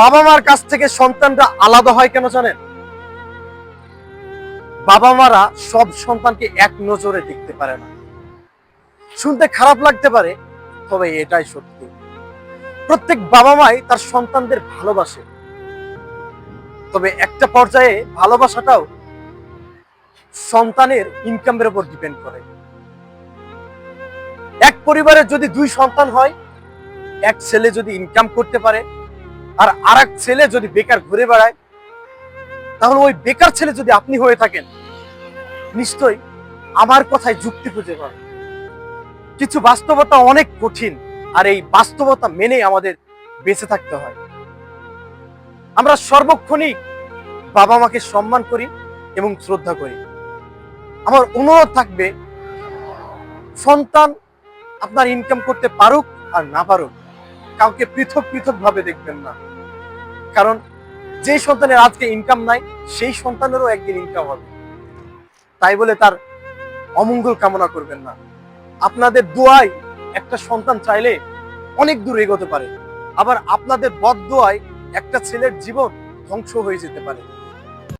বাবা মার কাছ থেকে সন্তানরা আলাদা হয় কেন জানেন? বাবা মারা সব সন্তানকে এক নজরে দেখতে পারে না। শুনতে খারাপ লাগতে পারে, তবে এটাই সত্যি। প্রত্যেক বাবা মাই তার সন্তানদের ভালোবাসে। তবে একটা পর্যায়ে ভালোবাসাটাও সন্তানের ইনকামের উপর ডিপেন্ড করে। এক পরিবারের যদি দুই সন্তান হয়, এক ছেলে যদি ইনকাম করতে পারে আর আর ছেলে যদি বেকার ঘুরে বেড়ায়, তাহলে ওই বেকার ছেলে যদি আপনি হয়ে থাকেন, নিশ্চয়ই আমার কথায় যুক্তি খুঁজে পাবেন। কিছু বাস্তবতা অনেক কঠিন, আর এই বাস্তবতা মেনে আমাদের বেঁচে থাকতে হয়। আমরা সর্বক্ষণিক বাবা মাকে সম্মান করি এবং শ্রদ্ধা করি। আমার অনুরোধ থাকবে, সন্তান আপনার ইনকাম করতে পারুক আর না পারুক, কাউকে পৃথক পৃথক ভাবে দেখবেন না। কারণ যে সন্তানের আজকে ইনকাম নাই, সেই সন্তানেরও একদিন ইনকাম হবে। তাই বলে তার অমঙ্গল কামনা করবেন না। আপনাদের দোয়ায় একটা সন্তান চাইলে অনেক দূর এগোতে পারে। আবার আপনাদের বদ দোয়ায় একটা ছেলের জীবন ধ্বংস হয়ে যেতে পারে।